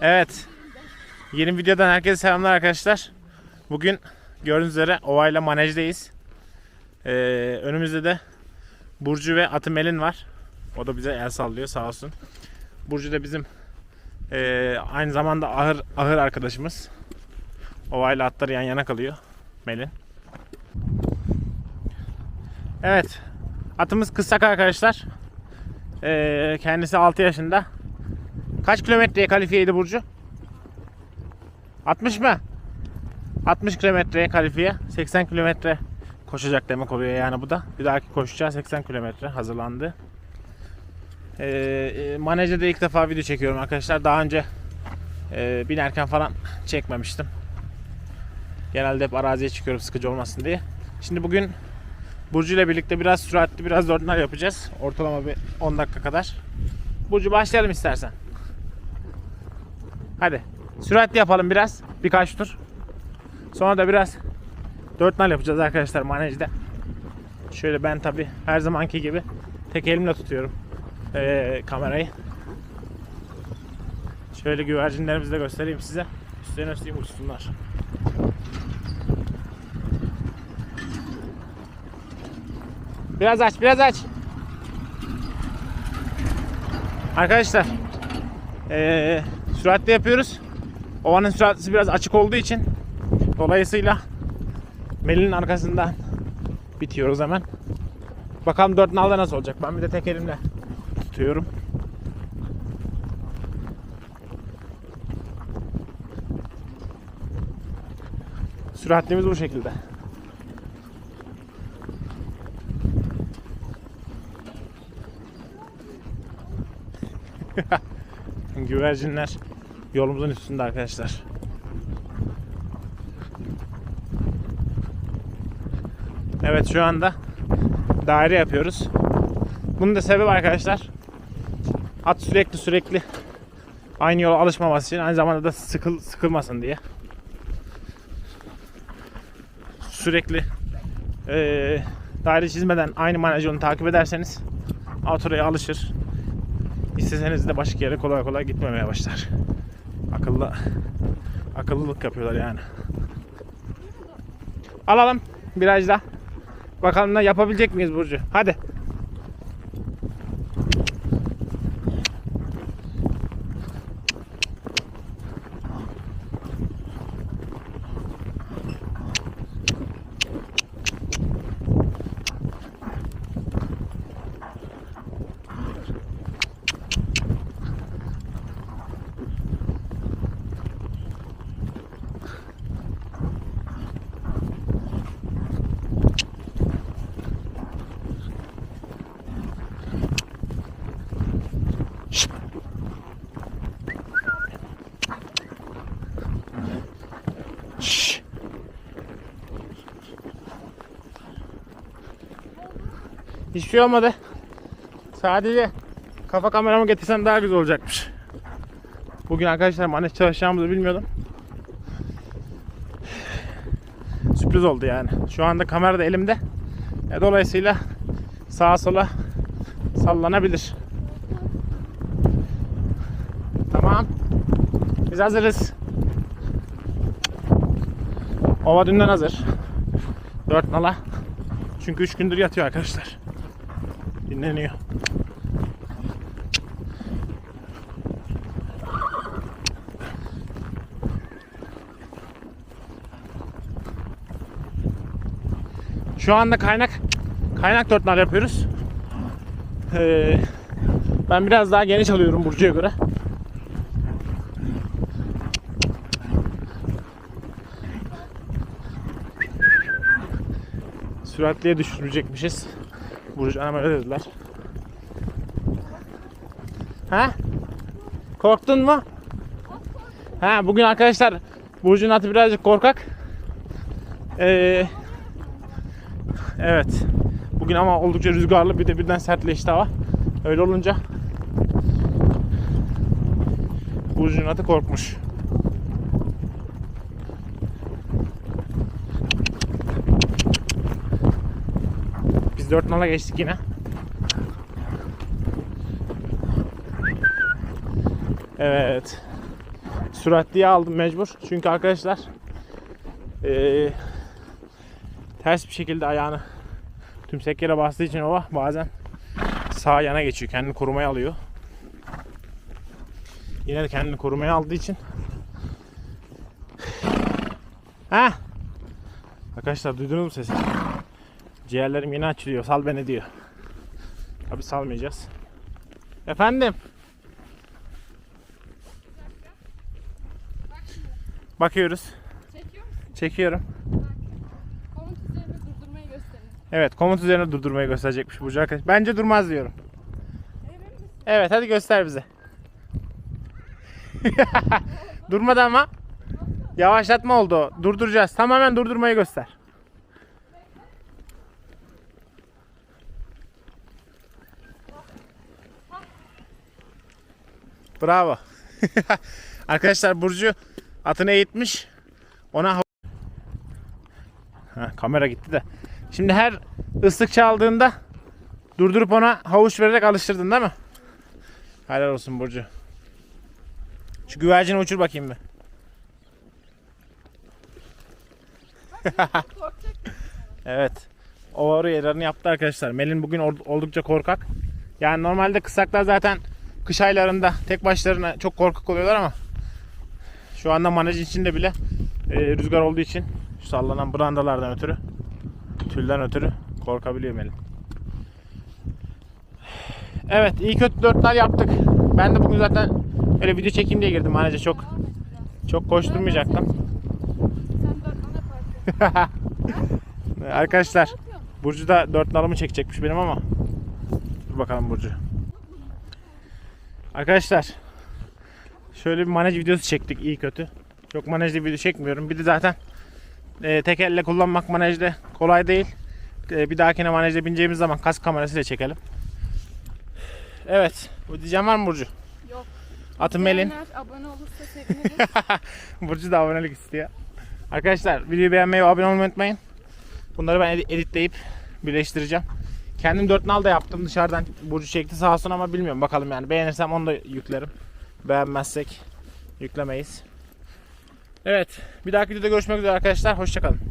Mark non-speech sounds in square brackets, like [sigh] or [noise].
Evet. Yeni videodan herkese selamlar arkadaşlar. Bugün gördüğünüz üzere Ovayla Manej'deyiz. Ee, önümüzde de Burcu ve Atı Melin var. O da bize el sallıyor sağ olsun. Burcu da bizim ee, aynı zamanda ahır, ahır arkadaşımız. Ovayla atları yan yana kalıyor. Melin. Evet. Atımız kıssak arkadaşlar. Ee, kendisi 6 yaşında. Kaç kilometreye kalifiyeydi Burcu? 60 mı? 60 kilometreye kalifiye. 80 kilometre koşacak demek oluyor yani bu da. Bir dahaki koşacağı 80 kilometre hazırlandı. Ee, e, Manejde de ilk defa video çekiyorum arkadaşlar. Daha önce e, binerken falan çekmemiştim. Genelde hep araziye çıkıyorum sıkıcı olmasın diye. Şimdi bugün Burcu ile birlikte biraz süratli biraz dörtler yapacağız. Ortalama bir 10 dakika kadar. Burcu başlayalım istersen. Hadi. Süratli yapalım biraz. Birkaç tur. Sonra da biraz dört nal yapacağız arkadaşlar manejde. Şöyle ben tabi her zamanki gibi tek elimle tutuyorum ee, kamerayı. Şöyle güvercinlerimizi de göstereyim size. Üstlerine üsteyim uçsunlar. Biraz aç, biraz aç. Arkadaşlar, ee, süratli yapıyoruz. Ovanın süratlisi biraz açık olduğu için dolayısıyla Melinin arkasından bitiyoruz hemen. Bakalım dört nalda nasıl olacak. Ben bir de tek elimle tutuyorum. Süratlimiz bu şekilde. [laughs] Güvercinler yolumuzun üstünde arkadaşlar. Evet şu anda daire yapıyoruz. Bunun da sebebi arkadaşlar at sürekli sürekli aynı yola alışmaması için aynı zamanda da sıkıl, sıkılmasın diye. Sürekli eee daire çizmeden aynı manaj yolunu takip ederseniz at oraya alışır. İsteseniz de başka yere kolay kolay gitmemeye başlar. Akıllı akıllılık yapıyorlar yani. Alalım biraz da. Bakalım da yapabilecek miyiz Burcu? Hadi. Hiçbir şey olmadı. Sadece kafa kameramı getirsen daha güzel olacakmış. Bugün arkadaşlar manet çalışacağımızı bilmiyordum. Sürpriz oldu yani. Şu anda kamera da elimde. E, dolayısıyla sağa sola sallanabilir. Tamam. Biz hazırız. Ova dünden hazır. 4 nala. Çünkü 3 gündür yatıyor arkadaşlar. Dinleniyor. Şu anda kaynak kaynak 4 nal yapıyoruz. Ee, ben biraz daha geniş alıyorum Burcu'ya göre. süratliye düşürecekmişiz. Burcu anam öyle dediler. Ha? Korktun mu? Ha bugün arkadaşlar Burcu'nun atı birazcık korkak. Ee, evet. Bugün ama oldukça rüzgarlı bir de birden sertleşti hava. Öyle olunca Burcu'nun atı korkmuş. Biz 4 nala geçtik yine. Evet. Süratliye aldım mecbur. Çünkü arkadaşlar eee, ters bir şekilde ayağını tümsek yere bastığı için ova bazen sağ yana geçiyor. Kendini korumaya alıyor. Yine de kendini korumaya aldığı için Ha? Arkadaşlar duydunuz mu sesi? Ciğerlerim yeni açılıyor. Sal beni diyor. Abi salmayacağız. Efendim? Bakıyoruz. Çekiyor musun? Çekiyorum. Komut üzerinde durdurmayı gösterin. Evet komut üzerine durdurmayı gösterecekmiş Burcu arkadaş. Bence durmaz diyorum. Evet hadi göster bize. [laughs] Durmadı ama. Yavaşlatma oldu. Durduracağız. Tamamen durdurmayı göster. Bravo. [laughs] Arkadaşlar Burcu atını eğitmiş. Ona ha, kamera gitti de. Şimdi her ıslık çaldığında durdurup ona havuç vererek alıştırdın değil mi? Helal olsun Burcu. Şu güvercini uçur bakayım bir. [laughs] Evet. O ayarlarını yaptı arkadaşlar. Melin bugün oldukça korkak. Yani normalde kısaklar zaten kış aylarında tek başlarına çok korkak oluyorlar ama şu anda manaj içinde bile e, rüzgar olduğu için şu sallanan brandalardan ötürü tülden ötürü korkabiliyor Melin. Evet iyi kötü dörtler yaptık. Ben de bugün zaten öyle video çekeyim diye girdim manaja çok çok koşturmayacaktım. [laughs] Arkadaşlar? Burcu da dört nalımı çekecekmiş benim ama. Dur bakalım Burcu. Arkadaşlar. Şöyle bir manaj videosu çektik iyi kötü. Çok manajlı video çekmiyorum. Bir de zaten e, tek elle kullanmak manajda kolay değil. E, bir dahakine manajda bineceğimiz zaman kask kamerasıyla çekelim. Evet. Bu diyeceğim var mı Burcu? Yok. Atın Melin. Abone olursa seviniriz. [laughs] Burcu da abonelik istiyor. Arkadaşlar videoyu beğenmeyi ve abone olmayı unutmayın. Bunları ben edi- editleyip birleştireceğim. Kendim 4 nal da yaptım dışarıdan. Burcu çekti sağ olsun ama bilmiyorum bakalım yani. Beğenirsem onu da yüklerim. Beğenmezsek yüklemeyiz. Evet. Bir dahaki videoda görüşmek üzere arkadaşlar. Hoşçakalın.